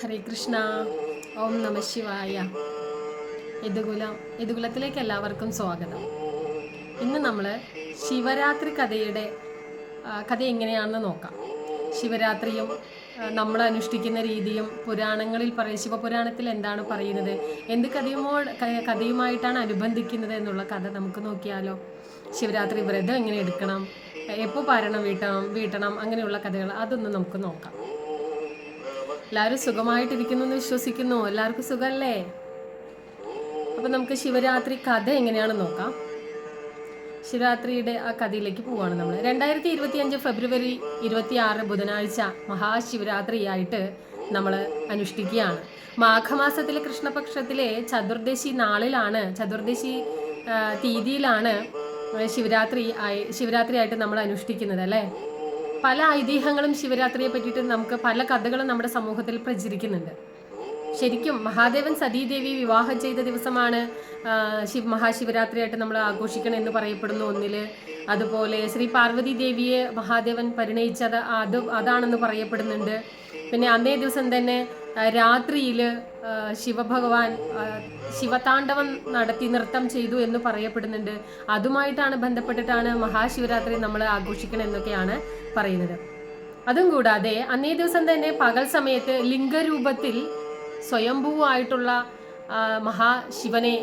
ഹരേ കൃഷ്ണ. ഓം നമ ശിവായ. യദുകുലം യദുകുലത്തിലേക്ക് എല്ലാവർക്കും സ്വാഗതം. ഇന്ന് നമ്മൾ ശിവരാത്രി കഥയുടെ കഥ എങ്ങനെയാണെന്ന് നോക്കാം. ശിവരാത്രിയും നമ്മൾ അനുഷ്ഠിക്കുന്ന രീതിയും പുരാണങ്ങളിൽ പറയും ശിവപുരാണത്തിൽ എന്താണ് പറയുന്നത് എന്ത് കഥയുമോ കഥയുമായിട്ടാണ് അനുബന്ധിക്കുന്നത് എന്നുള്ള കഥ നമുക്ക് നോക്കിയാലോ? ശിവരാത്രി വ്രതം എങ്ങനെ എടുക്കണം എപ്പോൾ പാരണം വീട്ടണം വീട്ടണം അങ്ങനെയുള്ള കഥകൾ അതൊന്നും നമുക്ക് നോക്കാം. എല്ലാവരും സുഖമായിട്ടിരിക്കുന്നു എന്ന് വിശ്വസിക്കുന്നു. എല്ലാവർക്കും സുഖമല്ലേ അപ്പം നമുക്ക് ശിവരാത്രി കഥ എങ്ങനെയാണെന്ന് നോക്കാം. ശിവരാത്രിയുടെ ആ കഥയിലേക്ക് പോവാണ് നമ്മൾ രണ്ടായിരത്തി ഇരുപത്തി അഞ്ച് ഫെബ്രുവരി ഇരുപത്തി ആറ് ബുധനാഴ്ച മഹാശിവരാത്രിയായിട്ട് നമ്മൾ അനുഷ്ഠിക്കുകയാണ്. മാഘമാസത്തിലെ കൃഷ്ണപക്ഷത്തിലെ ചതുർദശി നാളിലാണ് ചതുർദശി തീയതിയിലാണ് ശിവരാത്രി ആയി ശിവരാത്രിയായിട്ട് നമ്മൾ അനുഷ്ഠിക്കുന്നത് അല്ലേ? പല ഐതിഹ്യങ്ങളും ശിവരാത്രിയെ പറ്റിയിട്ട് നമുക്ക് പല കഥകളും നമ്മുടെ സമൂഹത്തിൽ പ്രചരിക്കുന്നുണ്ട്. ശരിക്കും മഹാദേവൻ സതീദേവി വിവാഹം ചെയ്ത ദിവസമാണ് ശിവ മഹാശിവരാത്രിയായിട്ട് നമ്മൾ ആഘോഷിക്കണം എന്ന് പറയപ്പെടുന്നു ഒന്നിൽ. അതുപോലെ ശ്രീ പാർവതി ദേവിയെ മഹാദേവൻ പരിണയിച്ചത് അത് അതാണെന്ന് പറയപ്പെടുന്നുണ്ട്. പിന്നെ അന്നേ ദിവസം തന്നെ രാത്രിയിൽ ശിവഭഗവാൻ ശിവതാണ്ഡവം നടത്തി നൃത്തം ചെയ്തു എന്ന് പറയപ്പെടുന്നുണ്ട്. അതുമായിട്ടാണ് ബന്ധപ്പെട്ടിട്ടാണ് മഹാശിവരാത്രി നമ്മൾ ആഘോഷിക്കണം എന്നൊക്കെയാണ് പറയുന്നത്. അതും കൂടാതെ അന്നേ ദിവസം തന്നെ പകൽ സമയത്ത് ലിംഗരൂപത്തിൽ സ്വയംഭൂവായിട്ടുള്ള മഹാശിവനെ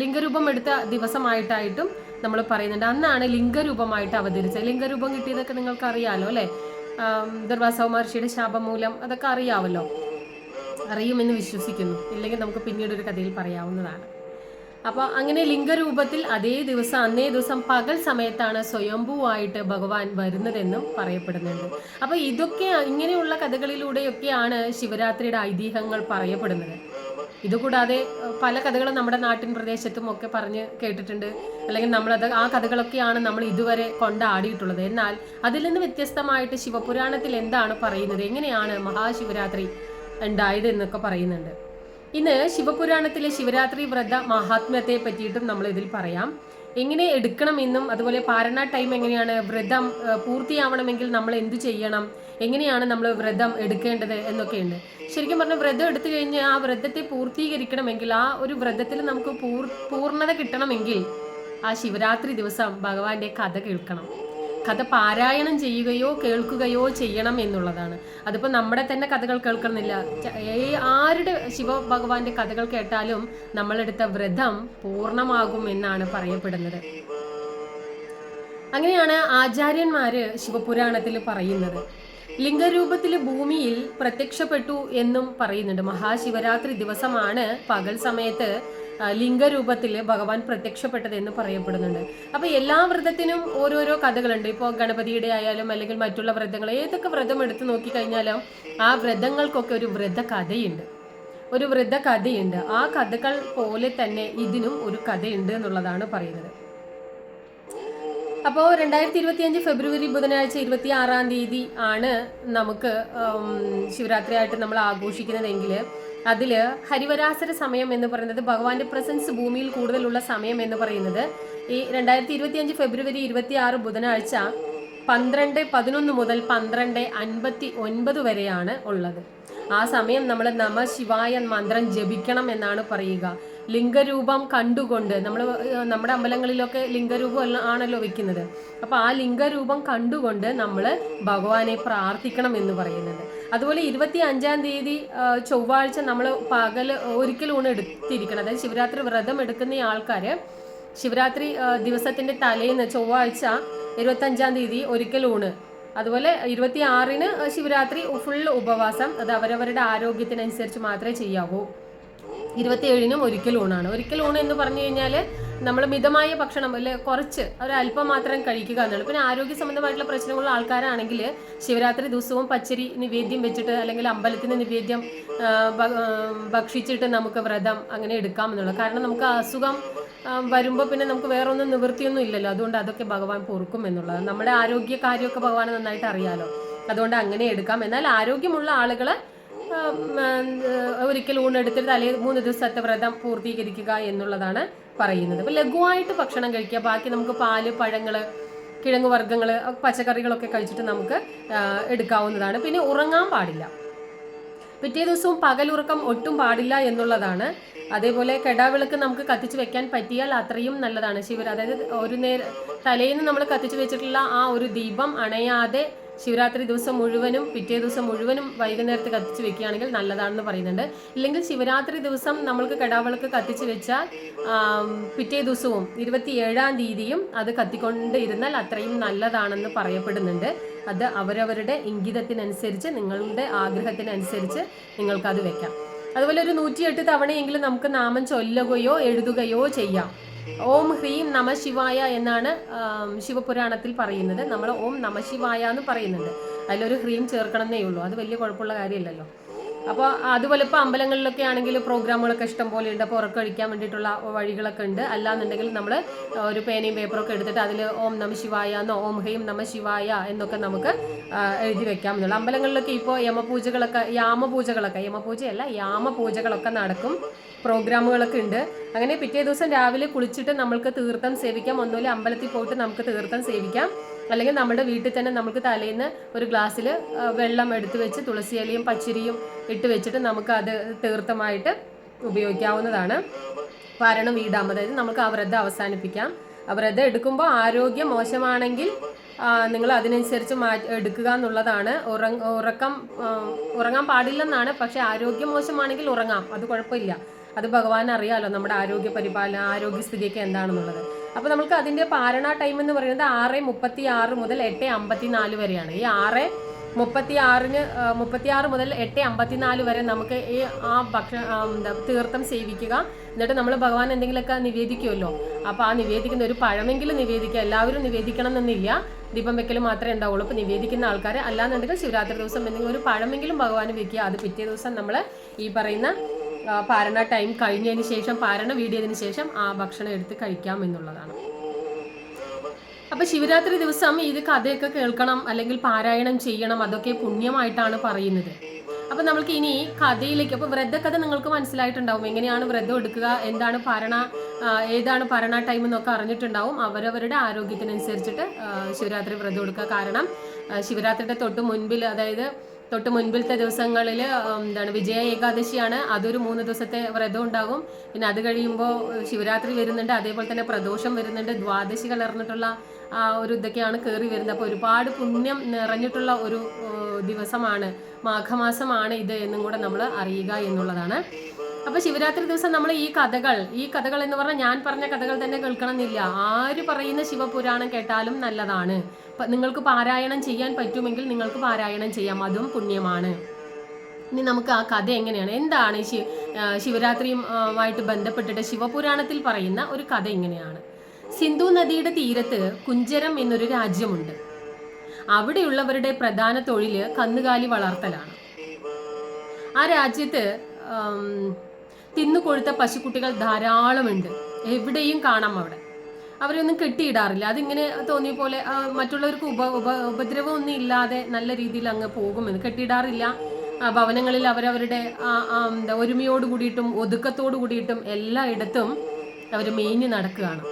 ലിംഗരൂപം എടുത്ത ദിവസമായിട്ടായിട്ടും നമ്മൾ പറയുന്നുണ്ട്. അന്നാണ് ലിംഗരൂപമായിട്ട് അവതരിച്ചത്. ലിംഗരൂപം കിട്ടിയതൊക്കെ നിങ്ങൾക്ക് അറിയാമല്ലോ അല്ലേ ദുർവാസവ മഹർഷിയുടെ ശാപം മൂലം അതൊക്കെ അറിയാമല്ലോ അറിയുമെന്ന് വിശ്വസിക്കുന്നു. ഇല്ലെങ്കിൽ നമുക്ക് പിന്നീട് ഒരു കഥയിൽ പറയാവുന്നതാണ്. അപ്പോൾ അങ്ങനെ ലിംഗരൂപത്തിൽ അതേ ദിവസം അന്നേ ദിവസം പകൽ സമയത്താണ് സ്വയംഭൂവായിട്ട് ഭഗവാൻ വരുന്നതെന്നും പറയപ്പെടുന്നുണ്ട്. അപ്പോൾ ഇതൊക്കെ ഇങ്ങനെയുള്ള കഥകളിലൂടെയൊക്കെയാണ് ശിവരാത്രിയുടെ ഐതിഹ്യങ്ങൾ പറയപ്പെടുന്നത്. ഇതുകൂടാതെ പല കഥകളും നമ്മുടെ നാട്ടിൻ പ്രദേശത്തും ഒക്കെ പറഞ്ഞ് കേട്ടിട്ടുണ്ട്. അല്ലെങ്കിൽ നമ്മളത് ആ കഥകളൊക്കെയാണ് നമ്മൾ ഇതുവരെ കൊണ്ടാടിയിട്ടുള്ളത് എന്നാൽ അതിൽ നിന്ന് വ്യത്യസ്തമായിട്ട് ശിവപുരാണത്തിൽ എന്താണ് പറയുന്നത്? എങ്ങനെയാണ് മഹാശിവരാത്രി ഉണ്ടായത് എന്നൊക്കെ പറയുന്നുണ്ട്. ഇന്ന് ശിവപുരാണത്തിലെ ശിവരാത്രി വ്രത മഹാത്മ്യത്തെ പറ്റിയിട്ടും നമ്മൾ ഇതിൽ പറയാം. എങ്ങനെ എടുക്കണമെന്നും അതുപോലെ പാരണ ടൈം എങ്ങനെയാണ് വ്രതം പൂർത്തിയാവണമെങ്കിൽ നമ്മൾ എന്തു ചെയ്യണം എങ്ങനെയാണ് നമ്മൾ വ്രതം എടുക്കേണ്ടത് എന്നൊക്കെയുണ്ട്. ശരിക്കും പറഞ്ഞാൽ വ്രതം എടുത്തു കഴിഞ്ഞാൽ ആ വ്രതത്തെ പൂർത്തീകരിക്കണമെങ്കിൽ ആ ഒരു വ്രതത്തിൽ നമുക്ക് പൂർ പൂർണത കിട്ടണമെങ്കിൽ ആ ശിവരാത്രി ദിവസം ഭഗവാന്റെ കഥ കേൾക്കണം. കഥ പാരായണം ചെയ്യുകയോ കേൾക്കുകയോ ചെയ്യണം എന്നുള്ളതാണ്. അതിപ്പോൾ നമ്മുടെ തന്നെ കഥകൾ കേൾക്കുന്നില്ല ആരുടെ ശിവഭഗവാന്റെ കഥകൾ കേട്ടാലും നമ്മളെടുത്ത വ്രതം പൂർണമാകും എന്നാണ് പറയപ്പെടുന്നത്. അങ്ങനെയാണ് ആചാര്യന്മാര് ശിവപുരാണത്തിൽ പറയുന്നത്. ലിംഗരൂപത്തിൽ ഭൂമിയിൽ പ്രത്യക്ഷപ്പെട്ടു എന്നും പറയുന്നുണ്ട്. മഹാശിവരാത്രി ദിവസമാണ് പകൽ സമയത്ത് ലിംഗരൂപത്തിൽ ഭഗവാൻ പ്രത്യക്ഷപ്പെട്ടത് എന്ന് പറയപ്പെടുന്നുണ്ട്. അപ്പൊ എല്ലാ വ്രതത്തിനും ഓരോരോ കഥകളുണ്ട്. ഇപ്പോൾ ഗണപതിയുടെ ആയാലും അല്ലെങ്കിൽ മറ്റുള്ള വ്രതങ്ങൾ ഏതൊക്കെ വ്രതം എടുത്തു നോക്കിക്കഴിഞ്ഞാലും ആ വ്രതങ്ങൾക്കൊക്കെ ഒരു വ്രത കഥയുണ്ട് ഒരു വ്രത കഥയുണ്ട് ആ കഥകൾ പോലെ തന്നെ ഇതിനും ഒരു കഥയുണ്ട് എന്നുള്ളതാണ് പറയുന്നത്. അപ്പോൾ രണ്ടായിരത്തി ഇരുപത്തി അഞ്ച് ഫെബ്രുവരി ബുധനാഴ്ച ഇരുപത്തി ആറാം തീയതി ആണ് നമുക്ക് ശിവരാത്രിയായിട്ട് നമ്മൾ ആഘോഷിക്കുന്നതെങ്കിൽ അതിൽ ഹരിവരാസര സമയം എന്ന് പറയുന്നത് ഭഗവാന്റെ പ്രസൻസ് ഭൂമിയിൽ കൂടുതലുള്ള സമയം എന്ന് പറയുന്നത്. ഈ രണ്ടായിരത്തി ഇരുപത്തി അഞ്ച് ഫെബ്രുവരി ഇരുപത്തി ആറ് ബുധനാഴ്ച പന്ത്രണ്ട് പതിനൊന്ന് മുതൽ പന്ത്രണ്ട് അൻപത്തി ഒൻപത് വരെയാണ് ഉള്ളത്. ആ സമയം നമ്മൾ നമ ശിവായ മന്ത്രം ജപിക്കണം എന്നാണ് പറയുക. ലിംഗരൂപം കണ്ടുകൊണ്ട് നമ്മൾ നമ്മുടെ അമ്പലങ്ങളിലൊക്കെ ലിംഗരൂപം ആണല്ലോ വെക്കുന്നത്. അപ്പോൾ ആ ലിംഗരൂപം കണ്ടുകൊണ്ട് നമ്മൾ ഭഗവാനെ പ്രാർത്ഥിക്കണം എന്ന് പറയുന്നുണ്ട് അതുപോലെ ഇരുപത്തി അഞ്ചാം തീയതി ചൊവ്വാഴ്ച നമ്മൾ പകൽ ഒരിക്കലൂണ് എടുത്തിരിക്കണം. അതായത് ശിവരാത്രി വ്രതം എടുക്കുന്ന ആൾക്കാർ ശിവരാത്രി ദിവസത്തിന്റെ തലേന്ന് ചൊവ്വാഴ്ച ഇരുപത്തഞ്ചാം തീയതി ഒരിക്കൽ ഊണ്. അതുപോലെ ഇരുപത്തി ആറിന് ശിവരാത്രി ഫുൾ ഉപവാസം. അത് അവരവരുടെ ആരോഗ്യത്തിനനുസരിച്ച് മാത്രമേ ചെയ്യാവൂ. ഇരുപത്തിയേഴിനും ഒരിക്കൽ ഊണാണ്. ഒരിക്കൽ ഊണ് എന്ന് പറഞ്ഞു കഴിഞ്ഞാൽ നമ്മൾ മിതമായ ഭക്ഷണം അല്ലെ കുറച്ച് ഒരല്പം മാത്രം കഴിക്കുക എന്നുള്ളത് പിന്നെ ആരോഗ്യ സംബന്ധമായിട്ടുള്ള പ്രശ്നങ്ങളുള്ള ആൾക്കാരാണെങ്കിൽ ശിവരാത്രി ദിവസവും പച്ചരി നിവേദ്യം വെച്ചിട്ട് അല്ലെങ്കിൽ അമ്പലത്തിന് നിവേദ്യം ഭക്ഷിച്ചിട്ട് നമുക്ക് വ്രതം അങ്ങനെ എടുക്കാം എന്നുള്ളത് കാരണം നമുക്ക് അസുഖം വരുമ്പോൾ പിന്നെ നമുക്ക് വേറെ ഒന്നും നിവൃത്തിയൊന്നും ഇല്ലല്ലോ. അതുകൊണ്ട് അതൊക്കെ ഭഗവാൻ പൊറുക്കും എന്നുള്ളത് നമ്മുടെ ആരോഗ്യ കാര്യമൊക്കെ ഭഗവാൻ നന്നായിട്ട് അറിയാലോ. അതുകൊണ്ട് അങ്ങനെ എടുക്കാം. എന്നാൽ ആരോഗ്യമുള്ള ആളുകൾ ഒരിക്കൽ ഊണെടുത്തിട്ട് തലേ മൂന്ന് ദിവസത്തെ വ്രതം പൂർത്തീകരിക്കുക എന്നുള്ളതാണ് പറയുന്നത്. അപ്പോൾ ലഘുവായിട്ട് ഭക്ഷണം കഴിക്കുക. ബാക്കി നമുക്ക് പാൽ പഴങ്ങൾ കിഴങ്ങ് വർഗങ്ങൾ പച്ചക്കറികളൊക്കെ കഴിച്ചിട്ട് നമുക്ക് എടുക്കാവുന്നതാണ്. പിന്നെ ഉറങ്ങാൻ പാടില്ല. പിറ്റേ ദിവസവും പകലുറക്കം ഒട്ടും പാടില്ല എന്നുള്ളതാണ്. അതേപോലെ കെടാവിളക്ക് നമുക്ക് കത്തിച്ച് വെക്കാൻ പറ്റിയാൽ അത്രയും നല്ലതാണ്. ശിവർ അതായത് ഒരു നേരം തലേന്ന് നമ്മൾ കത്തിച്ച് വെച്ചിട്ടുള്ള ആ ഒരു ദീപം അണയാതെ ശിവരാത്രി ദിവസം മുഴുവനും പിറ്റേ ദിവസം മുഴുവനും വൈകുന്നേരത്ത് കത്തിച്ച് വെക്കുകയാണെങ്കിൽ നല്ലതാണെന്ന് പറയുന്നുണ്ട്. ഇല്ലെങ്കിൽ ശിവരാത്രി ദിവസം നമ്മൾക്ക് കടാവിളക്ക് കത്തിച്ച് വെച്ചാൽ പിറ്റേ ദിവസവും ഇരുപത്തി ഏഴാം തീയതിയും അത് കത്തിക്കൊണ്ട് ഇരുന്നാൽ അത്രയും നല്ലതാണെന്ന് പറയപ്പെടുന്നുണ്ട്. അത് അവരവരുടെ ഇംഗിതത്തിനനുസരിച്ച് നിങ്ങളുടെ ആഗ്രഹത്തിനനുസരിച്ച് നിങ്ങൾക്കത് വെക്കാം. അതുപോലെ ഒരു നൂറ്റിയെട്ട് തവണയെങ്കിലും നമുക്ക് നാമം ചൊല്ലുകയോ എഴുതുകയോ ചെയ്യാം. ഓം ഹ്രീം നമ ശിവായ എന്നാണ് ശിവപുരാണത്തിൽ പറയുന്നത്. നമ്മൾ ഓം നമ ശിവായ എന്ന് പറയുന്നുണ്ട്. അതിലൊരു ഹ്രീം ചേർക്കണമെന്നേ ഉള്ളൂ. അത് വലിയ കുഴപ്പമുള്ള കാര്യമില്ലല്ലോ. അപ്പോൾ അതുപോലെ ഇപ്പോൾ അമ്പലങ്ങളിലൊക്കെ ആണെങ്കിൽ പ്രോഗ്രാമുകളൊക്കെ ഇഷ്ടം പോലെ ഉണ്ട്. അപ്പോൾ ഉറക്കഴിക്കാൻ വേണ്ടിയിട്ടുള്ള വഴികളൊക്കെ ഉണ്ട്. അല്ലാന്നുണ്ടെങ്കിൽ നമ്മൾ ഒരു പേനയും പേപ്പറൊക്കെ എടുത്തിട്ട് അതിൽ ഓം നമ ശിവായ എന്നോ ഓം ഹ്രീം നമ ശിവായ എന്നൊക്കെ നമുക്ക് എഴുതി വെക്കാം എന്നുള്ള. അമ്പലങ്ങളിലൊക്കെ ഇപ്പോൾ യമപൂജകളൊക്കെ യാമപൂജകളൊക്കെ യമപൂജയല്ല യാമപൂജകളൊക്കെ നടക്കും. പ്രോഗ്രാമുകളൊക്കെ ഉണ്ട്. അങ്ങനെ പിറ്റേ ദിവസം രാവിലെ കുളിച്ചിട്ട് നമ്മൾക്ക് തീർത്ഥം സേവിക്കാം. ഒന്നുമില്ല അമ്പലത്തിൽ പോയിട്ട് നമുക്ക് തീർത്ഥം സേവിക്കാം. അല്ലെങ്കിൽ നമ്മുടെ വീട്ടിൽ തന്നെ നമുക്ക് തലേന്ന് ഒരു ഗ്ലാസ്സിൽ വെള്ളം എടുത്തു വെച്ച് തുളസിയിലയും പച്ചരിയും ഇട്ട് വെച്ചിട്ട് നമുക്ക് അത് തീർത്ഥമായിട്ട് ഉപയോഗിക്കാവുന്നതാണ്. പാരണം വീടാം. അതായത് നമുക്ക് ആ വ്രതം അവസാനിപ്പിക്കാം. ആ വ്രതം എടുക്കുമ്പോൾ ആരോഗ്യം മോശമാണെങ്കിൽ നിങ്ങൾ അതിനനുസരിച്ച് മാറ്റി എടുക്കുക എന്നുള്ളതാണ്. ഉറക്കം ഉറങ്ങാൻ പാടില്ലെന്നാണ്. പക്ഷേ ആരോഗ്യം മോശമാണെങ്കിൽ ഉറങ്ങാം. അത് കുഴപ്പമില്ല. അത് ഭഗവാൻ അറിയാലോ നമ്മുടെ ആരോഗ്യ പരിപാലന ആരോഗ്യസ്ഥിതിയൊക്കെ എന്താണെന്നുള്ളത്. അപ്പോൾ നമുക്ക് അതിന്റെ പാരണ ടൈം എന്ന് പറയുന്നത് ആറ് മുപ്പത്തി ആറ് മുതൽ എട്ട് അമ്പത്തി നാല് വരെയാണ്. ഈ ആറ് മുപ്പത്തി ആറിന് മുപ്പത്തി ആറ് മുതൽ എട്ട് അമ്പത്തിനാല് വരെ നമുക്ക് ഈ ആ ഭക്ഷണ എന്താ തീർത്ഥം സേവിക്കുക. എന്നിട്ട് നമ്മൾ ഭഗവാൻ എന്തെങ്കിലുമൊക്കെ നിവേദിക്കുമല്ലോ. അപ്പോൾ ആ നിവേദിക്കുന്ന ഒരു പഴമെങ്കിലും നിവേദിക്കുക. എല്ലാവരും നിവേദിക്കണം എന്നില്ല. ദീപം വെക്കൽ മാത്രമേ ഉണ്ടാവുള്ളൂ. അപ്പോൾ നിവേദിക്കുന്ന ആൾക്കാർ അല്ലാന്നുണ്ടെങ്കിൽ ശിവരാത്രി ദിവസം എന്തെങ്കിലും ഒരു പഴമെങ്കിലും ഭഗവാൻ വെക്കുക. അത് പിറ്റേ ദിവസം നമ്മൾ ഈ പറയുന്ന പാരണ ടൈം കഴിഞ്ഞതിന് ശേഷം പാരണ വീടിയതിന് ശേഷം ആ ഭക്ഷണം എടുത്ത് കഴിക്കാം എന്നുള്ളതാണ്. അപ്പൊ ശിവരാത്രി ദിവസം ഇത് കഥയൊക്കെ കേൾക്കണം അല്ലെങ്കിൽ പാരായണം ചെയ്യണം അതൊക്കെ പുണ്യമായിട്ടാണ് പറയുന്നത്. അപ്പൊ നമ്മൾക്ക് ഇനി കഥയിലേക്ക് അപ്പൊ വ്രതക്കഥ നിങ്ങൾക്ക് മനസ്സിലായിട്ടുണ്ടാവും. എങ്ങനെയാണ് വ്രതം എടുക്കുക എന്താണ് പാരണ ഏതാണ് പാരണ ടൈം എന്നൊക്കെ അറിഞ്ഞിട്ടുണ്ടാവും. അവരവരുടെ ആരോഗ്യത്തിനനുസരിച്ചിട്ട് ശിവരാത്രി വ്രതം എടുക്കുക. കാരണം ശിവരാത്രിയുടെ തൊട്ട് മുൻപിൽ അതായത് തൊട്ട് മുൻപിലത്തെ ദിവസങ്ങളിൽ എന്താണ് വിജയ ഏകാദശിയാണ്. അതൊരു മൂന്ന് ദിവസത്തെ വ്രതം ഉണ്ടാകും. പിന്നെ അത് കഴിയുമ്പോൾ ശിവരാത്രി വരുന്നുണ്ട്. അതേപോലെ തന്നെ പ്രദോഷം വരുന്നുണ്ട്. ദ്വാദശി കലർന്നിട്ടുള്ള ആ ഒരു ഇതൊക്കെയാണ് കയറി വരുന്നത്. അപ്പോൾ ഒരുപാട് പുണ്യം നിറഞ്ഞിട്ടുള്ള ഒരു ദിവസമാണ്. മാഘമാസമാണ് ഇത് എന്നും കൂടെ നമ്മൾ അറിയുക എന്നുള്ളതാണ്. അപ്പോൾ ശിവരാത്രി ദിവസം നമ്മൾ ഈ കഥകൾ ഈ കഥകൾ എന്ന് പറഞ്ഞാൽ ഞാൻ പറഞ്ഞ കഥകൾ തന്നെ കേൾക്കണമെന്നില്ല. ആര് പറയുന്ന ശിവപുരാണം കേട്ടാലും നല്ലതാണ്. നിങ്ങൾക്ക് പാരായണം ചെയ്യാൻ പറ്റുമെങ്കിൽ നിങ്ങൾക്ക് പാരായണം ചെയ്യാം. അതും പുണ്യമാണ്. ഇനി നമുക്ക് ആ കഥ എങ്ങനെയാണ്? എന്താണ് ശിവരാത്രിയുമായിട്ട് ബന്ധപ്പെട്ടിട്ട് ശിവപുരാണത്തിൽ പറയുന്ന ഒരു കഥ ഇങ്ങനെയാണ് സിന്ധു നദിയുടെ തീരത്ത് കുഞ്ചരം എന്നൊരു രാജ്യമുണ്ട്. അവിടെയുള്ളവരുടെ പ്രധാന തൊഴിൽ കന്നുകാലി വളർത്തലാണ്. ആ രാജ്യത്ത് തിന്നുകൊഴുത്ത പശുക്കുട്ടികൾ ധാരാളമുണ്ട്. എവിടെയും കാണാം അവിടെ. അവരെയൊന്നും കെട്ടിയിടാറില്ല. അതിങ്ങനെ തോന്നിയ പോലെ മറ്റുള്ളവർക്ക് ഉപ ഉപ ഉപദ്രവം ഒന്നും ഇല്ലാതെ നല്ല രീതിയിൽ അങ്ങ് പോകുമെന്ന് കെട്ടിയിടാറില്ല. ഭവനങ്ങളിൽ അവരവരുടെ എന്താ ഒരുമയോട് കൂടിയിട്ടും ഒതുക്കത്തോട് കൂടിയിട്ടും എല്ലായിടത്തും അവർ മേഞ്ഞു നടക്കുകയാണ്.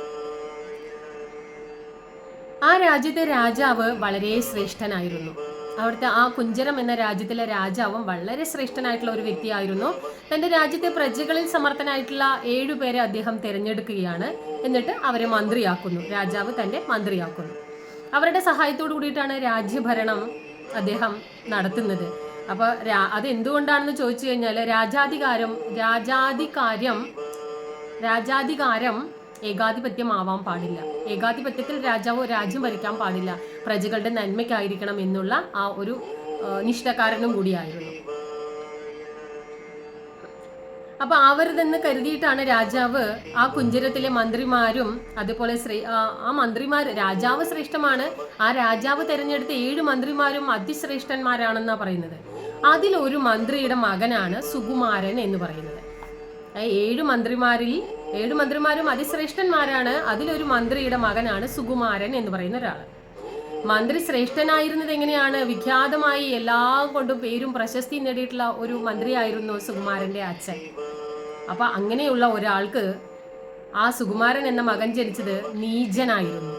ആ രാജ്യത്തെ രാജാവ് വളരെ ശ്രേഷ്ഠനായിരുന്നു. അവിടുത്തെ ആ കുഞ്ചരം എന്ന രാജ്യത്തിലെ രാജാവും വളരെ ശ്രേഷ്ഠനായിട്ടുള്ള ഒരു വ്യക്തിയായിരുന്നു. തന്റെ രാജ്യത്തെ പ്രജകളിൽ സമർത്ഥനായിട്ടുള്ള ഏഴുപേരെ അദ്ദേഹം തിരഞ്ഞെടുക്കുകയാണ്. എന്നിട്ട് അവരെ മന്ത്രിയാക്കുന്നു. രാജാവ് തന്റെ മന്ത്രിയാക്കുന്നു. അവരുടെ സഹായത്തോടു കൂടിയിട്ടാണ് രാജ്യഭരണം അദ്ദേഹം നടത്തുന്നത്. അപ്പൊ രാ- അത് എന്തുകൊണ്ടാണെന്ന് ചോദിച്ചു കഴിഞ്ഞാൽ രാജാധികാരം രാജാധികാരം രാജാധികാരം ഏകാധിപത്യമാവാൻ പാടില്ല. ഏകാധിപത്യത്തിൽ രാജാവ് രാജ്യം ഭരിക്കാൻ പാടില്ല. പ്രജകളുടെ നന്മയ്ക്കായിരിക്കണം എന്നുള്ള ആ ഒരു നിഷ്ഠക്കാരനും കൂടിയായിരുന്നു. അപ്പൊ അവരിതെന്ന് കരുതിയിട്ടാണ് രാജാവ് ആ കുഞ്ചരത്തിലെ മന്ത്രിമാരും അതുപോലെ ശ്രീ ആ- മന്ത്രിമാർ രാജാവ് ശ്രേഷ്ഠമാണ്. ആ രാജാവ് തെരഞ്ഞെടുത്ത ഏഴ് മന്ത്രിമാരും അതിശ്രേഷ്ഠന്മാരാണെന്നാ പറയുന്നത്. അതിൽ ഒരു മന്ത്രിയുടെ മകനാണ് സുകുമാരൻ എന്ന് പറയുന്നത്. ഏഴ് മന്ത്രിമാരിൽ ഏഴ് മന്ത്രിമാരും അതിശ്രേഷ്ഠന്മാരാണ്. അതിലൊരു മന്ത്രിയുടെ മകനാണ് സുകുമാരൻ എന്ന് പറയുന്ന ഒരാൾ മന്ത്രി ശ്രേഷ്ഠനായിരുന്നത് എങ്ങനെയാണ്? വിഖ്യാതമായി എല്ലാം കൊണ്ടും പേരും പ്രശസ്തി നേടിയിട്ടുള്ള ഒരു മന്ത്രിയായിരുന്നു സുകുമാരന്റെ അച്ഛൻ. അപ്പൊ അങ്ങനെയുള്ള ഒരാൾക്ക് ആ സുകുമാരൻ എന്ന മകൻ ജനിച്ചത് നീചനായിരുന്നു.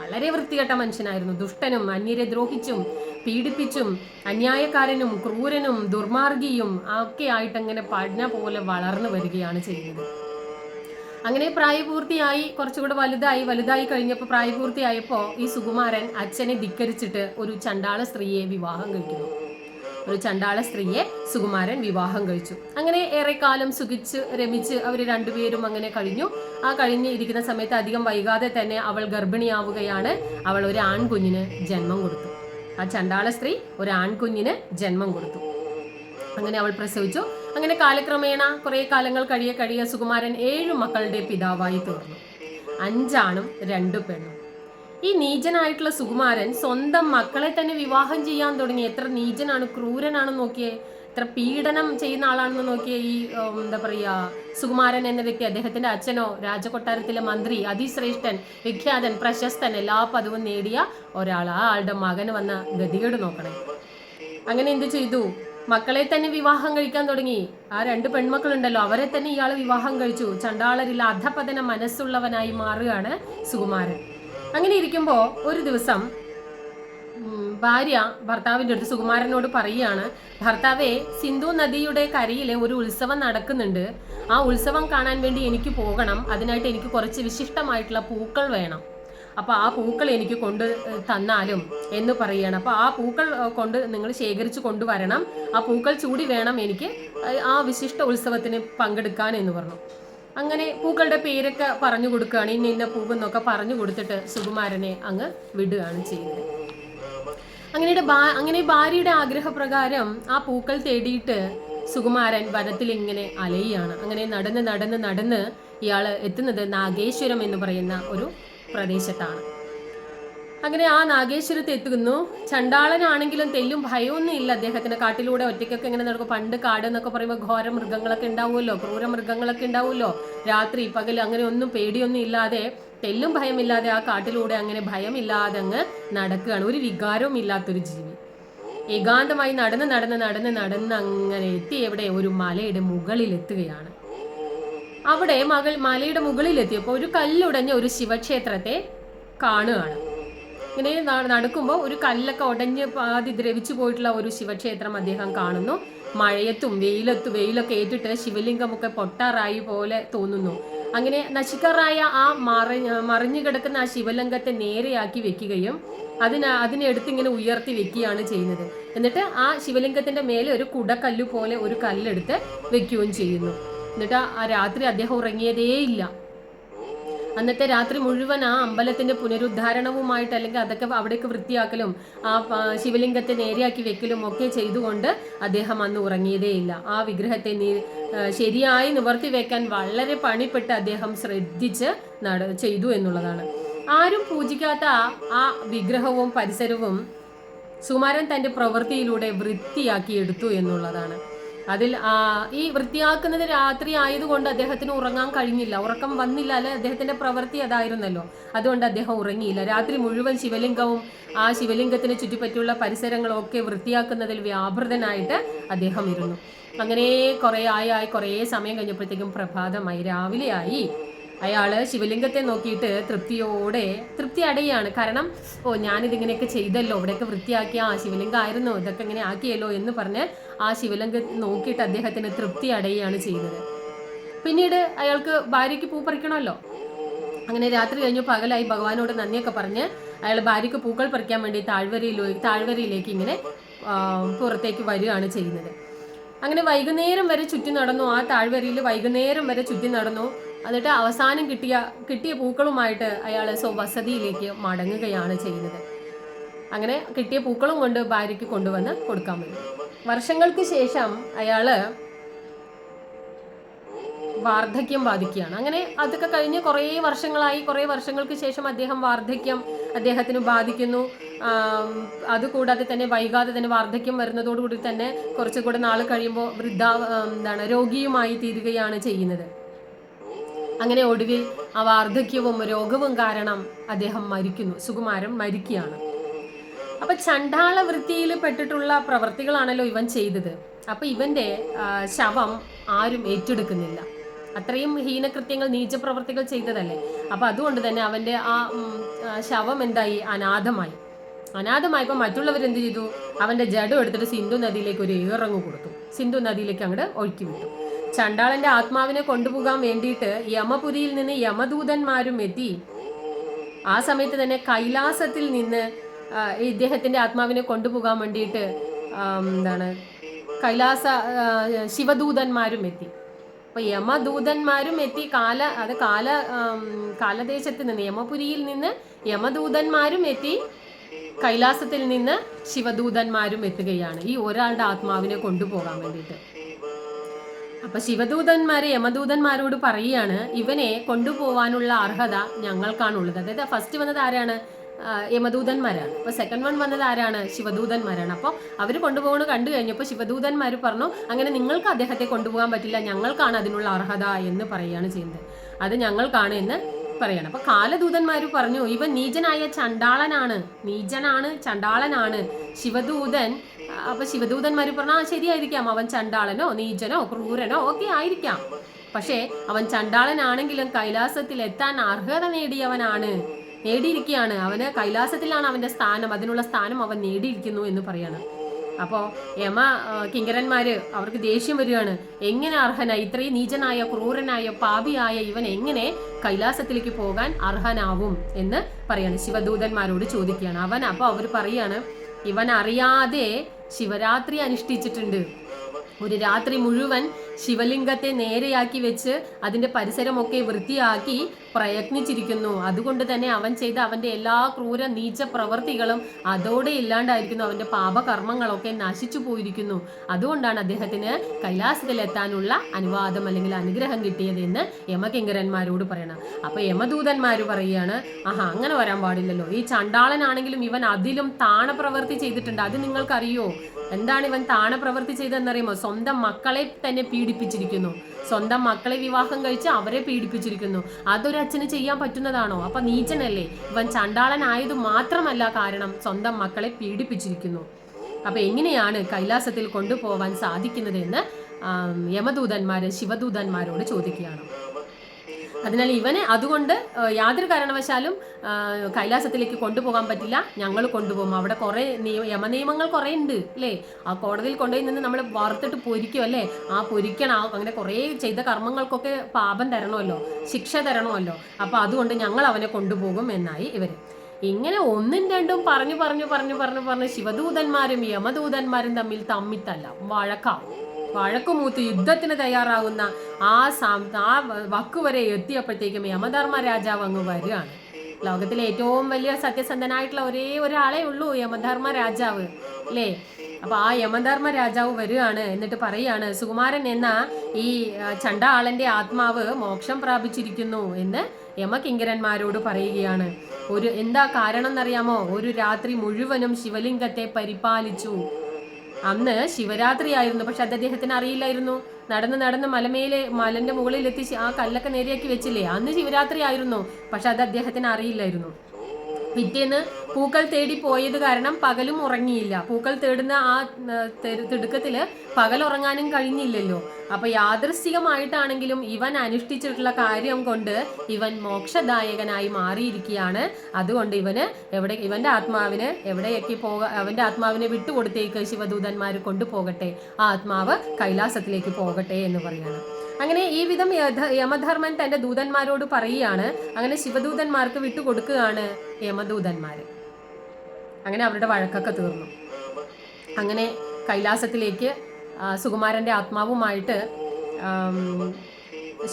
വളരെ വൃത്തികെട്ട മനുഷ്യനായിരുന്നു. ദുഷ്ടനും അന്യരെ ദ്രോഹിച്ചും പീഡിപ്പിച്ചും അന്യായക്കാരനും ക്രൂരനും ദുർമാർഗിയും ഒക്കെ ആയിട്ട് അങ്ങനെ പഠന പോലെ വളർന്നു വരികയാണ് ചെയ്യുന്നത്. അങ്ങനെ പ്രായപൂർത്തിയായി കുറച്ചുകൂടെ വലുതായി വലുതായി കഴിഞ്ഞപ്പോൾ പ്രായപൂർത്തിയായപ്പോൾ ഈ സുകുമാരൻ അച്ഛനെ ധിക്കരിച്ചിട്ട് ഒരു ചണ്ടാള സ്ത്രീയെ വിവാഹം കഴിക്കുന്നു. ഒരു ചണ്ടാള സ്ത്രീയെ സുകുമാരൻ വിവാഹം കഴിച്ചു. അങ്ങനെ ഏറെക്കാലം സുഖിച്ച് രമിച്ച് അവർ രണ്ടുപേരും അങ്ങനെ കഴിഞ്ഞു. ആ കഴിഞ്ഞ് ഇരിക്കുന്ന സമയത്ത് അധികം വൈകാതെ തന്നെ അവൾ ഗർഭിണിയാവുകയാണ്. അവൾ ഒരു ആൺകുഞ്ഞിന് ജന്മം കൊടുത്തു. ആ ചണ്ടാള സ്ത്രീ ഒരു ആൺകുഞ്ഞിന് ജന്മം കൊടുത്തു. അങ്ങനെ അവൾ പ്രസവിച്ചു. അങ്ങനെ കാലക്രമേണ കുറെ കാലങ്ങൾ കഴിയ കഴിയ സുകുമാരൻ ഏഴു മക്കളുടെ പിതാവായി തീർന്നു. അഞ്ചാണും രണ്ടു പെണ്ണും. ഈ നീചനായിട്ടുള്ള സുകുമാരൻ സ്വന്തം മക്കളെ തന്നെ വിവാഹം ചെയ്യാൻ തുടങ്ങി. എത്ര നീചനാണ് ക്രൂരനാണ് നോക്കിയേ. എത്ര പീഡനം ചെയ്യുന്ന ആളാണെന്ന് നോക്കിയ ഈ എന്താ പറയാ സുകുമാരൻ എന്ന വ്യക്തി. അദ്ദേഹത്തിന്റെ അച്ഛനോ രാജകൊട്ടാരത്തിലെ മന്ത്രി അതിശ്രേഷ്ഠൻ വിഖ്യാതൻ പ്രശസ്തൻ എല്ലാ പദവും നേടിയ ഒരാൾ ആ ആളുടെ മകന് വന്ന ഗതികേട് നോക്കണേ. അങ്ങനെ എന്ത് ചെയ്തു? മക്കളെ തന്നെ വിവാഹം കഴിക്കാൻ തുടങ്ങി. ആ രണ്ട് പെൺമക്കളുണ്ടല്ലോ അവരെ തന്നെ ഇയാൾ വിവാഹം കഴിച്ചു. ചണ്ടാളരിൽ അധപതന മനസ്സുള്ളവനായി മാറുകയാണ് സുകുമാരൻ. അങ്ങനെ ഇരിക്കുമ്പോൾ ഒരു ദിവസം ഭാര്യ ഭർത്താവിന്റെ അടുത്ത് സുകുമാരനോട് പറയുകയാണ് ഭർത്താവെ സിന്ധു നദിയുടെ കരയിലെ ഒരു ഉത്സവം നടക്കുന്നുണ്ട്. ആ ഉത്സവം കാണാൻ വേണ്ടി എനിക്ക് പോകണം. അതിനായിട്ട് എനിക്ക് കുറച്ച് വിശിഷ്ടമായിട്ടുള്ള പൂക്കൾ വേണം. അപ്പോൾ ആ പൂക്കൾ എനിക്ക് കൊണ്ട് തന്നാലും എന്ന് പറയുകയാണ് അപ്പോൾ ആ പൂക്കൾ കൊണ്ട് നിങ്ങൾ ശേഖരിച്ച് കൊണ്ടുവരണം. ആ പൂക്കൾ ചൂടി വേണം എനിക്ക് ആ വിശിഷ്ട ഉത്സവത്തിന് പങ്കെടുക്കാൻ എന്ന് പറഞ്ഞു. അങ്ങനെ പൂക്കളുടെ പേരൊക്കെ പറഞ്ഞു കൊടുക്കുകയാണ്. ഇന്ന ഇന്ന പൂവെന്നൊക്കെ പറഞ്ഞു കൊടുത്തിട്ട് സുകുമാരനെ അങ്ങ് വിടുകയാണ് ചെയ്യുന്നത്. അങ്ങനെ അങ്ങനെ ഭാര്യയുടെ ആഗ്രഹപ്രകാരം ആ പൂക്കൾ തേടിയിട്ട് സുകുമാരൻ വനത്തിൽ ഇങ്ങനെ അലയുകയാണ്. അങ്ങനെ നടന്ന് നടന്ന് നടന്ന് ഇയാൾ എത്തുന്നത് നാഗേശ്വരം എന്ന് പറയുന്ന ഒരു പ്രദേശത്താണ് അങ്ങനെ ആ നാഗേശ്വരത്ത് എത്തുന്നു ചണ്ടാളനാണെങ്കിലും തെല്ലും ഭയമൊന്നും ഇല്ല അദ്ദേഹത്തിന് കാട്ടിലൂടെ ഒറ്റയ്ക്കൊക്കെ ഇങ്ങനെ നടക്കും. പണ്ട് കാട് എന്നൊക്കെ പറയുമ്പോൾ ഘോര മൃഗങ്ങളൊക്കെ ഉണ്ടാവുമല്ലോ ക്രൂര മൃഗങ്ങളൊക്കെ ഉണ്ടാവുമല്ലോ. രാത്രി പകൽ അങ്ങനെ ഒന്നും പേടിയൊന്നും ഇല്ലാതെ തെല്ലും ഭയമില്ലാതെ ആ കാട്ടിലൂടെ അങ്ങനെ ഭയമില്ലാതെ അങ്ങ് നടക്കുകയാണ്. ഒരു വികാരവും ഇല്ലാത്തൊരു ജീവി. ഏകാന്തമായി നടന്ന് നടന്ന് നടന്ന് നടന്ന് അങ്ങനെ എത്തി എവിടെ? ഒരു മലയുടെ മുകളിൽ എത്തുകയാണ് അവിടെ മകൾ മലയുടെ മുകളിലെത്തിയപ്പോൾ ഒരു കല്ലുടഞ്ഞ ഒരു ശിവക്ഷേത്രത്തെ കാണുകയാണ്. ഇങ്ങനെ നടക്കുമ്പോൾ ഒരു കല്ലൊക്കെ ഉടഞ്ഞ് പാതി ദ്രവിച്ചു പോയിട്ടുള്ള ഒരു ശിവക്ഷേത്രം അദ്ദേഹം കാണുന്നു. മഴയത്തും വെയിലത്തും വെയിലൊക്കെ ഏറ്റിട്ട് ശിവലിംഗമൊക്കെ പൊട്ടാറായി പോലെ തോന്നുന്നു. അങ്ങനെ നശിക്കാറായ ആ മറി മറിഞ്ഞു കിടക്കുന്ന ആ ശിവലിംഗത്തെ നേരെയാക്കി വെക്കുകയും അതിന് അതിനെ എടുത്ത് ഇങ്ങനെ ഉയർത്തി വെക്കുകയാണ് ചെയ്യുന്നത്. എന്നിട്ട് ആ ശിവലിംഗത്തിന്റെ മേലെ ഒരു കുടക്കല്ലു പോലെ ഒരു കല്ലെടുത്ത് വെക്കുകയും ചെയ്യുന്നു. എന്നിട്ട് ആ രാത്രി അദ്ദേഹം ഉറങ്ങിയതേയില്ല അന്നത്തെ രാത്രി മുഴുവൻ ആ അമ്പലത്തിന്റെ പുനരുദ്ധാരണവുമായിട്ട് അല്ലെങ്കിൽ അതൊക്കെ അവിടേക്ക് വൃത്തിയാക്കലും ആ ശിവലിംഗത്തെ നേരെയാക്കി വെക്കലും ഒക്കെ ചെയ്തുകൊണ്ട് അദ്ദേഹം അന്ന് ഉറങ്ങിയതേയില്ല ആ വിഗ്രഹത്തെ നീ ശരിയായി നിവർത്തി വെക്കാൻ വളരെ പണിപ്പെട്ട് അദ്ദേഹം ശ്രദ്ധിച്ച് നട ചെയ്തു എന്നുള്ളതാണ്. ആരും പൂജിക്കാത്ത ആ- വിഗ്രഹവും പരിസരവും സുമാരൻ തന്റെ പ്രവൃത്തിയിലൂടെ വൃത്തിയാക്കി എടുത്തു എന്നുള്ളതാണ്. അതിൽ ഈ വൃത്തിയാക്കുന്നത് രാത്രി ആയതുകൊണ്ട് അദ്ദേഹത്തിന് ഉറങ്ങാൻ കഴിഞ്ഞില്ല. ഉറക്കം വന്നില്ല അല്ലെ? അദ്ദേഹത്തിന്റെ പ്രവൃത്തി അതായിരുന്നല്ലോ. അതുകൊണ്ട് അദ്ദേഹം ഉറങ്ങിയില്ല. രാത്രി മുഴുവൻ ശിവലിംഗവും ആ ശിവലിംഗത്തിന് ചുറ്റിപ്പറ്റിയുള്ള പരിസരങ്ങളൊക്കെ വൃത്തിയാക്കുന്നതിൽ വ്യാപൃതനായിട്ട് അദ്ദേഹം ഇരുന്നു. അങ്ങനെ കുറേ ആയി ആയി കുറേ സമയം കഴിഞ്ഞപ്പോഴത്തേക്കും പ്രഭാതമായി രാവിലെയായി അയാൾ ശിവലിംഗത്തെ നോക്കിയിട്ട് തൃപ്തിയോടെ തൃപ്തി അടയാണ് കാരണം ഓ ഞാനിതിങ്ങനെയൊക്കെ ചെയ്തല്ലോ. ഇവിടെയൊക്കെ വൃത്തിയാക്കിയ ആ ശിവലിംഗം ഇതൊക്കെ ഇങ്ങനെ ആക്കിയല്ലോ എന്ന് പറഞ്ഞ് ആ ശിവലിംഗം നോക്കിയിട്ട് അദ്ദേഹത്തിന് തൃപ്തി അടയുകയാണ് ചെയ്യുന്നത് പിന്നീട് അയാൾക്ക് ഭാര്യയ്ക്ക് പൂ പറിക്കണമല്ലോ. അങ്ങനെ രാത്രി കഴിഞ്ഞു പകലായി ഭഗവാനോട് നന്ദിയൊക്കെ പറഞ്ഞ് അയാൾ ഭാര്യയ്ക്ക് പൂക്കൾ പറിക്കാൻ വേണ്ടി താഴ്വരയിലോ താഴ്വരയിലേക്ക് ഇങ്ങനെ പുറത്തേക്ക് വരികയാണ് ചെയ്യുന്നത്. അങ്ങനെ വൈകുന്നേരം വരെ ചുറ്റി നടന്നു. ആ താഴ്വരയിൽ വൈകുന്നേരം വരെ ചുറ്റി നടന്നു. എന്നിട്ട് അവസാനം കിട്ടിയ കിട്ടിയ പൂക്കളുമായിട്ട് അയാൾ സ്വവസതിയിലേക്ക് മടങ്ങുകയാണ് ചെയ്യുന്നത്. അങ്ങനെ കിട്ടിയ പൂക്കളും കൊണ്ട് ഭാര്യയ്ക്ക് കൊണ്ടുവന്ന് കൊടുക്കാൻ പറ്റും. വർഷങ്ങൾക്ക് ശേഷം അയാൾ വാർദ്ധക്യം ബാധിക്കുകയാണ്. അങ്ങനെ അതൊക്കെ കഴിഞ്ഞ് കുറേ വർഷങ്ങളായി കുറേ വർഷങ്ങൾക്ക് ശേഷം അദ്ദേഹം വാർദ്ധക്യം അദ്ദേഹത്തിന് ബാധിക്കുന്നു. അതുകൂടാതെ തന്നെ വൈകാതെ തന്നെ വാർദ്ധക്യം വരുന്നതോടുകൂടി തന്നെ കുറച്ചുകൂടെ നാൾ കഴിയുമ്പോൾ വൃദ്ധ എന്താണ് രോഗിയുമായി തീരുകയാണ് ചെയ്യുന്നത്. അങ്ങനെ ഒടുവിൽ ആ വാർദ്ധക്യവും രോഗവും കാരണം അദ്ദേഹം മരിക്കുന്നു. സുകുമാരൻ മരിക്കുകയാണ്. അപ്പൊ ചണ്ടാള വൃത്തിയിൽ പെട്ടിട്ടുള്ള പ്രവർത്തികളാണല്ലോ ഇവൻ ചെയ്തത്. അപ്പൊ ഇവന്റെ ശവം ആരും ഏറ്റെടുക്കുന്നില്ല. അത്രയും ഹീനകൃത്യങ്ങൾ നീചപ്രവർത്തികൾ ചെയ്തതല്ലേ? അപ്പൊ അതുകൊണ്ട് തന്നെ അവന്റെ ആ ശവം എന്തായി? അനാഥമായി. അനാഥമായപ്പോൾ മറ്റുള്ളവർ എന്ത് ചെയ്തു? അവന്റെ ജഡം എടുത്തിട്ട് സിന്ധു നദിയിലേക്ക് ഒരു ഏറങ്ങ് കൊടുത്തു. സിന്ധു നദിയിലേക്ക് അങ്ങോട്ട് ഒഴുക്കി വിട്ടു. ചണ്ടാളന്റെ ആത്മാവിനെ കൊണ്ടുപോകാൻ വേണ്ടിയിട്ട് യമപുരിയിൽ നിന്ന് യമദൂതന്മാരും എത്തി. ആ സമയത്ത് തന്നെ കൈലാസത്തിൽ നിന്ന് ഇദ്ദേഹത്തിന്റെ ആത്മാവിനെ കൊണ്ടുപോകാൻ വേണ്ടിയിട്ട് എന്താണ് കൈലാസ ശിവദൂതന്മാരും എത്തി. അപ്പൊ യമദൂതന്മാരും എത്തി. കാല അത് കാല കാലദേശത്ത് നിന്ന് യമപുരിയിൽ നിന്ന് യമദൂതന്മാരും എത്തി. കൈലാസത്തിൽ നിന്ന് ശിവദൂതന്മാരും എത്തുകയാണ് ഈ ഒരാളുടെ ആത്മാവിനെ കൊണ്ടുപോകാൻ വേണ്ടിയിട്ട്. അപ്പൊ ശിവദൂതന്മാരെ യമദൂതന്മാരോട് പറയുകയാണ് ഇവനെ കൊണ്ടുപോവാനുള്ള അർഹത ഞങ്ങൾക്കാണുള്ളത്. അതായത് ഫസ്റ്റ് വന്നത് ആരാണ്? യമദൂതന്മാരാണ്. അപ്പൊ സെക്കൻഡ് വൺ വന്നത് ആരാണ്? ശിവദൂതന്മാരാണ്. അപ്പോൾ അവർ കൊണ്ടുപോകണ കണ്ടു കഴിഞ്ഞപ്പോൾ ശിവദൂതന്മാർ പറഞ്ഞു അങ്ങനെ നിങ്ങൾക്ക് അദ്ദേഹത്തെ കൊണ്ടുപോകാൻ പറ്റില്ല. ഞങ്ങൾക്കാണ് അതിനുള്ള അർഹത എന്ന് പറയുകയാണ് ചെയ്യുന്നത്. അത് ഞങ്ങൾക്കാണ് എന്ന് പറയാണ് അപ്പൊ കാലദൂതന്മാർ പറഞ്ഞു ഇവ നീചനായ ചണ്ടാളനാണ്. നീചനാണ് ചണ്ടാളനാണ്. ശിവദൂതൻ അപ്പൊ ശിവദൂതന്മാർ പറഞ്ഞു ആ ശരിയായിരിക്കാം. അവൻ ചണ്ടാളനോ നീചനോ ക്രൂരനോ ഒക്കെ ആയിരിക്കാം. പക്ഷേ അവൻ ചണ്ടാളനാണെങ്കിലും കൈലാസത്തിൽ എത്താൻ അർഹത നേടിയവനാണ് നേടിയിരിക്കുകയാണ്. അവന് കൈലാസത്തിലാണ് അവന്റെ സ്ഥാനം. അതിനുള്ള സ്ഥാനം അവൻ നേടിയിരിക്കുന്നു എന്ന് പറയാണ്. അപ്പോൾ യമ കിങ്കരന്മാര് അവർക്ക് ദേഷ്യം വരികയാണ്. എങ്ങനെ അർഹനായി? ഇത്രയും നീചനായ ക്രൂരനായ പാപിയായ ഇവൻ എങ്ങനെ കൈലാസത്തിലേക്ക് പോകാൻ അർഹനാവും എന്ന് പറയാണ് ശിവദൂതന്മാരോട് ചോദിക്കുകയാണ്. അവൻ അപ്പോൾ അവർ പറയാണ് ഇവൻ അറിയാതെ ശിവരാത്രി അനുഷ്ഠിച്ചിട്ടുണ്ട്. ഒരു രാത്രി മുഴുവൻ ശിവലിംഗത്തെ നേരെയാക്കി വെച്ച് അതിന്റെ പരിസരമൊക്കെ വൃത്തിയാക്കി പ്രയത്നിച്ചിരിക്കുന്നു. അതുകൊണ്ട് തന്നെ അവൻ ചെയ്ത അവന്റെ എല്ലാ ക്രൂര നീച്ച പ്രവൃത്തികളും അതോടെ ഇല്ലാണ്ടായിരിക്കുന്നു. അവന്റെ പാപകർമ്മങ്ങളൊക്കെ നശിച്ചു പോയിരിക്കുന്നു. അതുകൊണ്ടാണ് അദ്ദേഹത്തിന് കൈലാസത്തിലെത്താനുള്ള അനുവാദം അല്ലെങ്കിൽ അനുഗ്രഹം കിട്ടിയതെന്ന് യമകിങ്കരന്മാരോട് പറയണം. അപ്പോൾ യമദൂതന്മാർ പറയുകയാണ് ആഹാ അങ്ങനെ വരാൻ പാടില്ലല്ലോ. ഈ ചണ്ടാളനാണെങ്കിലും ഇവൻ അതിലും താണ പ്രവൃത്തി ചെയ്തിട്ടുണ്ട്. അത് നിങ്ങൾക്കറിയോ? എന്താണ് ഇവൻ താണ പ്രവൃത്തി ചെയ്തതെന്നറിയുമോ? സ്വന്തം മക്കളെ തന്നെ പീഡിപ്പിച്ചിരിക്കുന്നു. സ്വന്തം മക്കളെ വിവാഹം കഴിച്ച് അവരെ പീഡിപ്പിച്ചിരിക്കുന്നു. അതൊരു അച്ഛന് ചെയ്യാൻ പറ്റുന്നതാണോ? അപ്പൊ നീചനല്ലേ. ഇവൻ ചണ്ടാളനായത് മാത്രമല്ല കാരണം സ്വന്തം മക്കളെ പീഡിപ്പിച്ചിരിക്കുന്നു. അപ്പൊ എങ്ങനെയാണ് കൈലാസത്തിൽ കൊണ്ടുപോവാൻ സാധിക്കുന്നത് എന്ന് യമദൂതന്മാര് ശിവദൂതന്മാരോട് ചോദിക്കുകയാണ്. അതിനാൽ ഇവനെ അതുകൊണ്ട് യാതൊരു കാരണവശാലും കൈലാസത്തിലേക്ക് കൊണ്ടുപോകാൻ പറ്റില്ല. ഞങ്ങൾ കൊണ്ടുപോകും. അവിടെ കുറേ നിയമ യമനിയമങ്ങൾ കുറേ ഉണ്ട് അല്ലേ? ആ കോടതിയിൽ കൊണ്ടുപോയി നിന്ന് നമ്മൾ വാർത്തിട്ട് പൊരിക്കും അല്ലേ? ആ പൊരിക്കണം. അങ്ങനെ കുറേ ചെയ്ത കർമ്മങ്ങൾക്കൊക്കെ പാപം തരണമല്ലോ. ശിക്ഷ തരണമല്ലോ. അപ്പൊ അതുകൊണ്ട് ഞങ്ങൾ അവനെ കൊണ്ടുപോകും എന്നായി ഇവർ. ഇങ്ങനെ ഒന്നും രണ്ടും പറഞ്ഞു പറഞ്ഞു പറഞ്ഞു പറഞ്ഞു പറഞ്ഞ് ശിവദൂതന്മാരും യമദൂതന്മാരും തമ്മിൽ തമ്മിത്തല്ല വഴക്കാവും വഴക്കുമൂത്ത് യുദ്ധത്തിന് തയ്യാറാകുന്ന ആ ആ വക്ക് വരെ എത്തിയപ്പോഴത്തേക്കും യമധർമ്മ രാജാവ് അങ്ങ് വരികയാണ്. ലോകത്തിലെ ഏറ്റവും വലിയ സത്യസന്ധനായിട്ടുള്ള ഒരേ ഒരാളെ ഉള്ളൂ യമധർമ്മ രാജാവ് അല്ലേ? അപ്പൊ ആ യമധർമ്മ രാജാവ് വരികയാണ് എന്നിട്ട് പറയാണ് സുകുമാരൻ എന്ന ഈ ചണ്ടാളന്റെ ആത്മാവ് മോക്ഷം പ്രാപിച്ചിരിക്കുന്നു എന്ന് യമകിങ്കരന്മാരോട് പറയുകയാണ്. ഒരു എന്താ കാരണം എന്നറിയാമോ ഒരു രാത്രി മുഴുവനും ശിവലിംഗത്തെ പരിപാലിച്ചു. അന്ന് ശിവരാത്രി ആയിരുന്നു. പക്ഷെ അത് അദ്ദേഹത്തിന് അറിയില്ലായിരുന്നു. നടന്ന് നടന്ന് മലമേലെ മലന്റെ മുകളിൽ എത്തി ആ കല്ലൊക്കെ നേരെയാക്കി വെച്ചില്ലേ? അന്ന് ശിവരാത്രി ആയിരുന്നു. പക്ഷെ അത് അദ്ദേഹത്തിന് അറിയില്ലായിരുന്നു. പിറ്റേന്ന് പൂക്കൾ തേടി പോയത് കാരണം പകലും ഉറങ്ങിയില്ല. പൂക്കൾ തേടുന്ന ആ തിടുക്കത്തിൽ പകൽ ഉറങ്ങാനും കഴിഞ്ഞില്ലല്ലോ. അപ്പൊ യാദൃശ്ചികമായിട്ടാണെങ്കിലും ഇവൻ അനുഷ്ഠിച്ചിട്ടുള്ള കാര്യം കൊണ്ട് ഇവൻ മോക്ഷദായകനായി മാറിയിരിക്കുകയാണ്. അതുകൊണ്ട് ഇവന് എവിടെ ഇവന്റെ ആത്മാവിന് എവിടെയൊക്കെ പോക അവന്റെ ആത്മാവിനെ വിട്ടുകൊടുത്തേക്ക് ശിവദൂതന്മാർ കൊണ്ടുപോകട്ടെ. ആ ആത്മാവ് കൈലാസത്തിലേക്ക് പോകട്ടെ എന്ന് പറയാണ്. അങ്ങനെ ഈ വിധം യമധർമ്മൻ തന്റെ ദൂതന്മാരോട് പറയുകയാണ്. അങ്ങനെ ശിവദൂതന്മാർക്ക് വിട്ടുകൊടുക്കുകയാണ് യമദൂതന്മാര്. അങ്ങനെ അവരുടെ വഴക്കൊക്കെ തീർന്നു. അങ്ങനെ കൈലാസത്തിലേക്ക് സുകുമാരന്റെ ആത്മാവുമായിട്ട്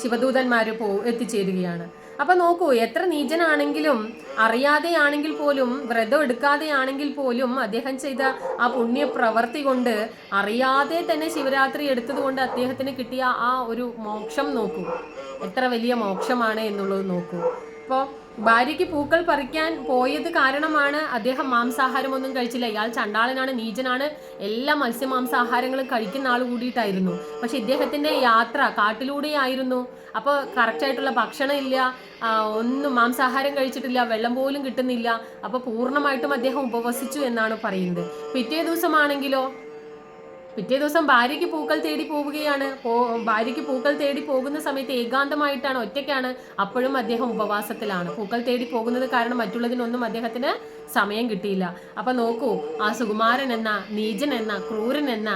ശിവദൂതന്മാർ പോ എത്തിച്ചേരുകയാണ്. അപ്പൊ നോക്കൂ എത്ര നീചനാണെങ്കിലും അറിയാതെയാണെങ്കിൽ പോലും വ്രതം എടുക്കാതെയാണെങ്കിൽ പോലും അദ്ദേഹം ചെയ്ത ആ പുണ്യ പ്രവർത്തി കൊണ്ട് അറിയാതെ തന്നെ ശിവരാത്രി എടുത്തത് കൊണ്ട് അദ്ദേഹത്തിന് കിട്ടിയ ആ ഒരു മോക്ഷം നോക്കൂ. എത്ര വലിയ മോക്ഷമാണ് എന്നുള്ളത് നോക്കൂ. ഇപ്പോൾ ഭാര്യയ്ക്ക് പൂക്കൾ പറിക്കാൻ പോയത് കാരണമാണ് അദ്ദേഹം മാംസാഹാരമൊന്നും കഴിച്ചില്ല. ഇയാൾ ചണ്ടാളനാണ് നീചനാണ്. എല്ലാ മത്സ്യമാംസാഹാരങ്ങളും കഴിക്കുന്ന ആൾ കൂടിയിട്ടായിരുന്നു. പക്ഷെ ഇദ്ദേഹത്തിന്റെ യാത്ര കാട്ടിലൂടെയായിരുന്നു. അപ്പോൾ കറക്റ്റായിട്ടുള്ള ഭക്ഷണം ഇല്ല ഒന്നും മാംസാഹാരം കഴിച്ചിട്ടില്ല വെള്ളം പോലും കിട്ടുന്നില്ല. അപ്പോൾ പൂർണമായിട്ടും അദ്ദേഹം ഉപവസിച്ചു എന്നാണ് പറയുന്നത്. പിറ്റേ ദിവസമാണെങ്കിലോ പിറ്റേ ദിവസം ഭാര്യയ്ക്ക് പൂക്കൾ തേടി പോവുകയാണ്. ഭാര്യയ്ക്ക് പൂക്കൾ തേടി പോകുന്ന സമയത്ത് ഏകാന്തമായിട്ടാണ് ഒറ്റയ്ക്കാണ് അപ്പോഴും അദ്ദേഹം ഉപവാസത്തിലാണ്. പൂക്കൾ തേടി പോകുന്നത് കാരണം മറ്റുള്ളതിനൊന്നും അദ്ദേഹത്തിന് സമയം കിട്ടിയില്ല. അപ്പൊ നോക്കൂ ആ സുകുമാരൻ എന്ന നീചൻ എന്ന ക്രൂരൻ എന്ന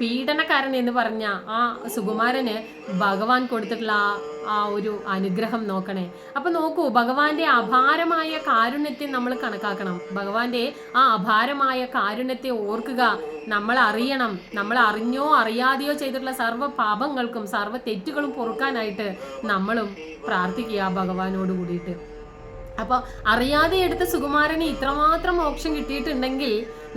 പീഡനക്കാരൻ എന്ന് പറഞ്ഞ ആ സുകുമാരന് ഭഗവാൻ കൊടുത്തിട്ടുള്ള ആ ആ ഒരു അനുഗ്രഹം നോക്കണേ. അപ്പൊ നോക്കൂ ഭഗവാന്റെ അപാരമായ കാരുണ്യത്തെ നമ്മൾ കണക്കാക്കണം. ഭഗവാന്റെ ആ അപാരമായ കാരുണ്യത്തെ ഓർക്കുക. നമ്മൾ അറിയണം. നമ്മൾ അറിഞ്ഞോ അറിയാതെയോ ചെയ്തിട്ടുള്ള സർവ പാപങ്ങൾക്കും സർവ തെറ്റുകളും പൊറുക്കാനായിട്ട് നമ്മളും പ്രാർത്ഥിക്കുക ഭഗവാനോട് കൂടിയിട്ട്. അപ്പോൾ അറിയാതെ എടുത്ത സുകുമാരന് ഇത്രമാത്രം മോക്ഷം കിട്ടിയിട്ടുണ്ടെങ്കിൽ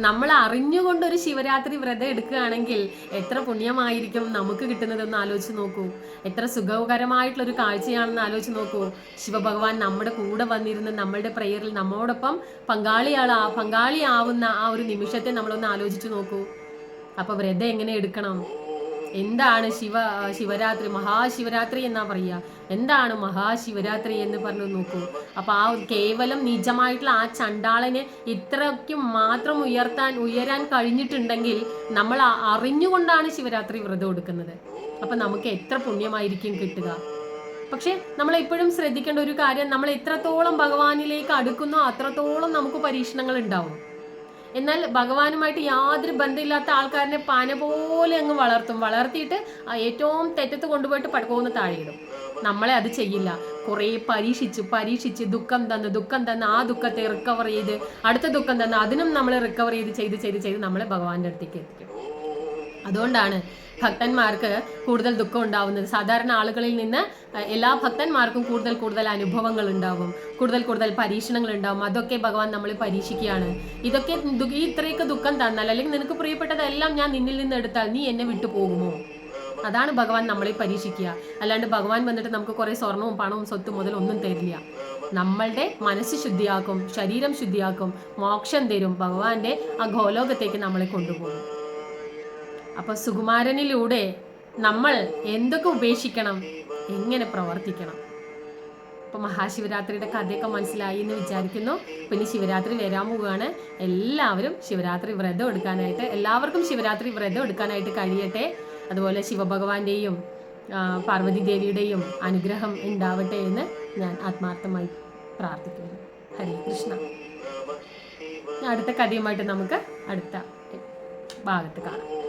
നമ്മൾ അറിഞ്ഞുകൊണ്ട് ഒരു ശിവരാത്രി വ്രതം എടുക്കുകയാണെങ്കിൽ എത്ര പുണ്യമായിരിക്കും നമുക്ക് കിട്ടുന്നതെന്ന് ആലോചിച്ച് നോക്കൂ. എത്ര സുഖകരമായിട്ടുള്ള ഒരു കാഴ്ചയാണെന്ന് ആലോചിച്ച് നോക്കൂ. ശിവഭഗവാൻ നമ്മുടെ കൂടെ വന്നിരുന്ന് നമ്മളുടെ പ്രേയറിൽ നമ്മോടൊപ്പം പങ്കാളിയാളാ പങ്കാളിയാവുന്ന ആ ഒരു നിമിഷത്തെ നമ്മളൊന്ന് ആലോചിച്ച് നോക്കൂ. അപ്പൊ വ്രതം എങ്ങനെ എടുക്കണം? എന്താണ് ശിവ ശിവരാത്രി മഹാശിവരാത്രി എന്നാ പറയുക എന്താണ് മഹാശിവരാത്രി എന്ന് പറഞ്ഞു നോക്കൂ. അപ്പൊ ആ കേവലം നിജമായിട്ടുള്ള ആ ചണ്ടാളനെ ഇത്രയ്ക്കും മാത്രം ഉയർത്താൻ ഉയരാൻ കഴിഞ്ഞിട്ടുണ്ടെങ്കിൽ നമ്മൾ അറിഞ്ഞുകൊണ്ടാണ് ശിവരാത്രി വ്രതം എടുക്കുന്നത്. അപ്പൊ നമുക്ക് എത്ര പുണ്യമായിരിക്കും കിട്ടുക. പക്ഷെ നമ്മൾ എപ്പോഴും ശ്രദ്ധിക്കേണ്ട ഒരു കാര്യം നമ്മൾ എത്രത്തോളം ഭഗവാനിലേക്ക് അടുക്കുന്നോ അത്രത്തോളം നമുക്ക് പരീക്ഷണങ്ങൾ ഉണ്ടാവും. എന്നാൽ ഭഗവാനുമായിട്ട് യാതൊരു ബന്ധമില്ലാത്ത ആൾക്കാരനെ പന പോലെ അങ്ങ് വളർത്തും. വളർത്തിയിട്ട് ഏറ്റവും തെറ്റത്ത് കൊണ്ടുപോയിട്ട് പടക്കോന്ന് താഴെയിടും. നമ്മളെ അത് ചെയ്യില്ല. കുറേ പരീക്ഷിച്ച് പരീക്ഷിച്ച് ദുഃഖം തന്ന് ദുഃഖം തന്ന് ആ ദുഃഖത്തെ റിക്കവർ ചെയ്ത് അടുത്ത ദുഃഖം തന്ന് അതിനും നമ്മൾ റിക്കവർ ചെയ്ത് ചെയ്ത് ചെയ്ത് ചെയ്ത് നമ്മളെ ഭഗവാന്റെ അടുത്തേക്ക് എത്തിക്കും. അതുകൊണ്ടാണ് ഭക്തന്മാർക്ക് കൂടുതൽ ദുഃഖം ഉണ്ടാവുന്നത്. സാധാരണ ആളുകളിൽ നിന്ന് എല്ലാ ഭക്തന്മാർക്കും കൂടുതൽ കൂടുതൽ അനുഭവങ്ങൾ ഉണ്ടാവും. കൂടുതൽ കൂടുതൽ പരീക്ഷണങ്ങൾ ഉണ്ടാവും. അതൊക്കെ ഭഗവാൻ നമ്മളെ പരീക്ഷിക്കുകയാണ്. ഇതൊക്കെ ഈ ഇത്രയൊക്കെ ദുഃഖം തന്നാൽ അല്ലെങ്കിൽ നിനക്ക് പ്രിയപ്പെട്ടതെല്ലാം ഞാൻ നിന്നിൽ നിന്ന് എടുത്താൽ നീ എന്നെ വിട്ടു പോകുമോ? അതാണ് ഭഗവാൻ നമ്മളെ പരീക്ഷിക്കുക. അല്ലാണ്ട് ഭഗവാൻ വന്നിട്ട് നമുക്ക് കുറേ സ്വർണവും പണവും സ്വത്തും മുതൽ ഒന്നും തരില്ല. നമ്മളുടെ മനസ്സ് ശുദ്ധിയാക്കും ശരീരം ശുദ്ധിയാക്കും മോക്ഷം തരും ഭഗവാന്റെ ആ ഗോലോകത്തേക്ക് നമ്മളെ കൊണ്ടുപോകും. അപ്പൊ സുകുമാരനിലൂടെ നമ്മൾ എന്തൊക്കെ ഉപേക്ഷിക്കണം? എങ്ങനെ പ്രവർത്തിക്കണം? അപ്പൊ മഹാശിവരാത്രിയുടെ കഥയൊക്കെ മനസ്സിലായി എന്ന് വിചാരിക്കുന്നു. പിന്നെ ശിവരാത്രി വരാൻ പോവുകയാണ്. എല്ലാവരും ശിവരാത്രി വ്രതം എടുക്കാനായിട്ട് എല്ലാവർക്കും ശിവരാത്രി വ്രതം എടുക്കാനായിട്ട് കഴിയട്ടെ. അതുപോലെ ശിവഭഗവാന്റെയും പാർവതി ദേവിയുടെയും അനുഗ്രഹം ഉണ്ടാവട്ടെ എന്ന് ഞാൻ ആത്മാർത്ഥമായി പ്രാർത്ഥിക്കുന്നു. ഹരേ കൃഷ്ണ. അടുത്ത കഥയുമായിട്ട് നമുക്ക് അടുത്ത ഭാഗത്ത് കാണാം.